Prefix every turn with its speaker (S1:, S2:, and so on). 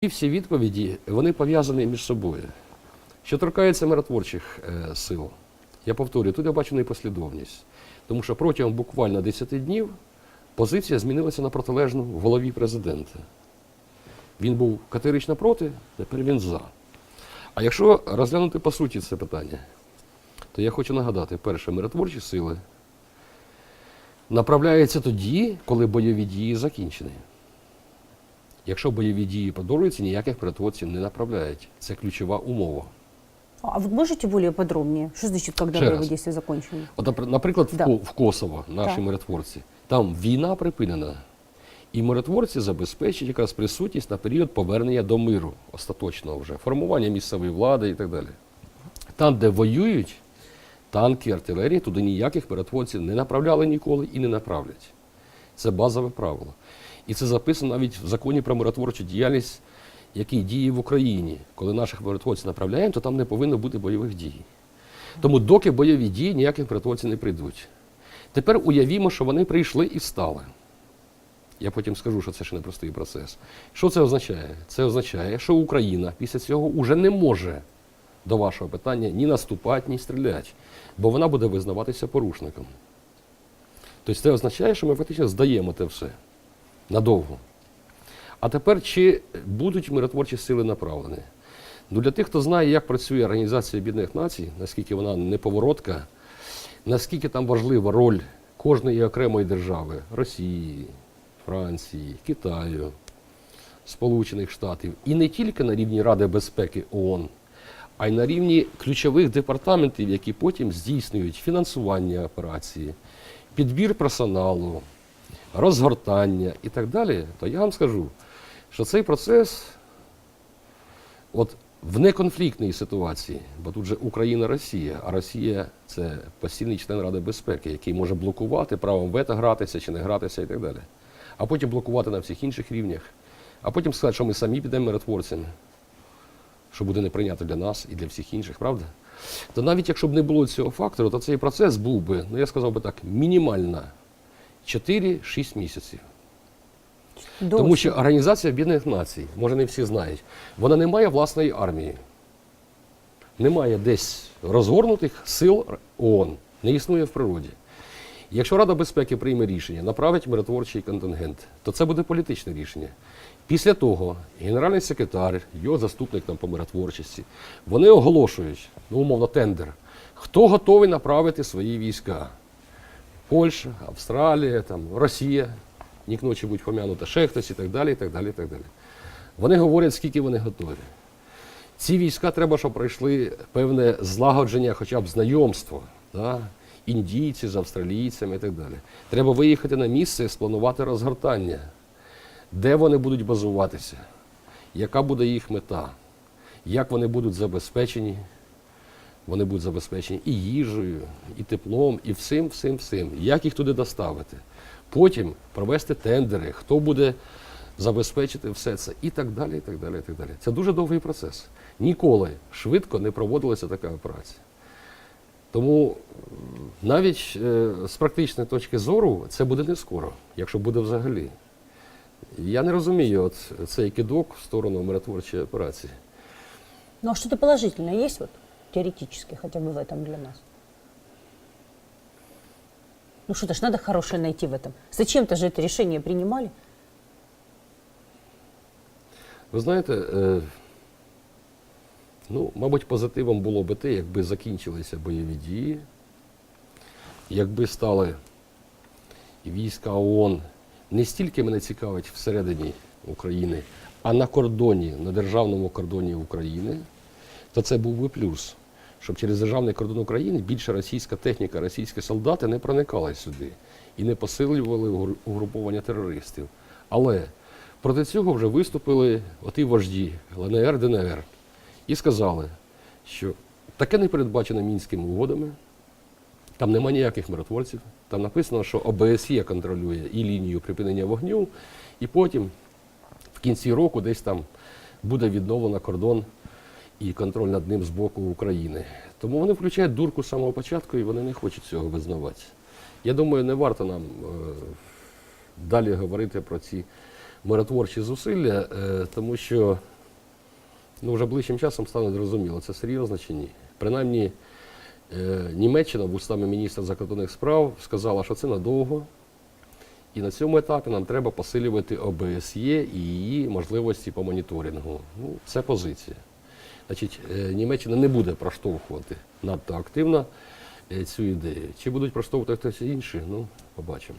S1: І всі відповіді вони пов'язані між собою. Що торкається миротворчих е, сил, я повторюю, тут я бачу непослідовність. Тому що протягом буквально 10 днів позиція змінилася на протилежну в голові президента. Він був категорично проти, тепер він за. А якщо розглянути по суті це питання, то я хочу нагадати, перше, миротворчі сили направляються тоді, коли бойові дії закінчені. Якщо бойові дії продовжуються, ніяких миротворців не направляють. Це ключова умова.
S2: А вы можете более подробнее? Что значит, когда
S1: Ще
S2: боевые
S1: раз.
S2: действия закончены?
S1: От, напр- наприклад, в,
S2: Да.
S1: Ко- в Косово, наші
S2: Так.
S1: миротворці, там війна припинена, і миротворці забезпечать якраз присутність на період повернення до миру остаточного вже, формування місцевої влади і так далі. Там, де воюють танки, артилерія, туди ніяких миротворців не направляли ніколи і не направлять. Це базове правило. І це записано навіть в законі про миротворчу діяльність, який діє в Україні. Коли наших миротворців направляємо, то там не повинно бути бойових дій. Тому доки бойові дії, ніяких миротворців не прийдуть. Тепер уявімо, що вони прийшли і стали. Я потім скажу, що це ще непростий процес. Що це означає? Це означає, що Україна після цього вже не може до вашого питання ні наступати, ні стріляти, бо вона буде визнаватися порушником. Тобто це означає, що ми фактично здаємо те все надовго. А тепер чи будуть миротворчі сили направлені? Ну, для тих, хто знає, як працює Організація Об'єднаних Націй, наскільки вона неповоротка, наскільки там важлива роль кожної окремої держави Росії, Франції, Китаю, Сполучених Штатів, і не тільки на рівні Ради безпеки ООН, а й на рівні ключових департаментів, які потім здійснюють фінансування операції, підбір персоналу, розгортання і так далі, то я вам скажу, що цей процес от в неконфліктній ситуації, бо тут же Україна Росія, а Росія це постійний член Ради безпеки, який може блокувати правом вето гратися чи не гратися і так далі. А потім блокувати на всіх інших рівнях, а потім сказати, що ми самі підемо миротворцями, що буде неприйнято для нас і для всіх інших, правда? То навіть якщо б не було цього фактору, то цей процес був би, ну я сказав би так, мінімально 4-6 місяців. Тому що Організація Об'єднаних Націй, може не всі знають, вона не має власної армії. Немає десь розгорнутих сил ООН, не існує в природі. Якщо Рада безпеки прийме рішення, направить миротворчий контингент, то це буде політичне рішення. Після того генеральний секретар, його заступник там, по миротворчості, вони оголошують, ну, умовно, тендер, хто готовий направити свої війська. Польща, Австралія, там, Росія, ні ночі будь пом'янута, ще хтось і так далі, і так далі, і так далі. Вони говорять, скільки вони готові. Ці війська треба, щоб пройшли певне злагодження, хоча б знайомство. Да? Індійці з австралійцями і так далі. Треба виїхати на місце і спланувати розгортання, де вони будуть базуватися, яка буде їх мета, як вони будуть забезпечені. Вони будуть забезпечені і їжею, і теплом, і всім, всім, всім. Як їх туди доставити? Потім провести тендери, хто буде забезпечити все це, і так далі, і так далі, і так далі. Це дуже довгий процес. Ніколи швидко не проводилася така операція. Тому навіть е, з практичної точки зору це буде не скоро, якщо буде взагалі. Я не розумію от цей кидок в сторону миротворчої операції.
S2: Ну а что-то положительное есть вот теоретически хотя бы в этом для нас? Ну что-то ж надо хорошее найти в этом. Зачем-то же это решение принимали.
S1: Ви знаєте, е, ну, мабуть, позитивом було би те, якби закінчилися бойові дії, якби стали війська ООН не стільки мене цікавить всередині України, а на кордоні, на державному кордоні України, то це був би плюс. Щоб через державний кордон України більше російська техніка, російські солдати не проникали сюди і не посилювали угруповання терористів. Але проти цього вже виступили оті вожді ЛНР, ДНР і сказали, що таке не передбачено мінськими угодами, там нема ніяких миротворців. Там написано, що ОБСЄ контролює і лінію припинення вогню, і потім в кінці року десь там буде відновлено кордон і контроль над ним з боку України. Тому вони включають дурку з самого початку і вони не хочуть цього визнавати. Я думаю, не варто нам е, далі говорити про ці миротворчі зусилля, е, тому що ну, вже ближчим часом стане зрозуміло, це серйозно чи ні. Принаймні, е, Німеччина, вустами міністра закордонних справ, сказала, що це надовго. І на цьому етапі нам треба посилювати ОБСЄ і її можливості по моніторингу. Ну, це позиція. Значить, е, Німеччина не буде проштовхувати надто активно е, цю ідею. Чи будуть проштовхувати хтось інший, ну, побачимо.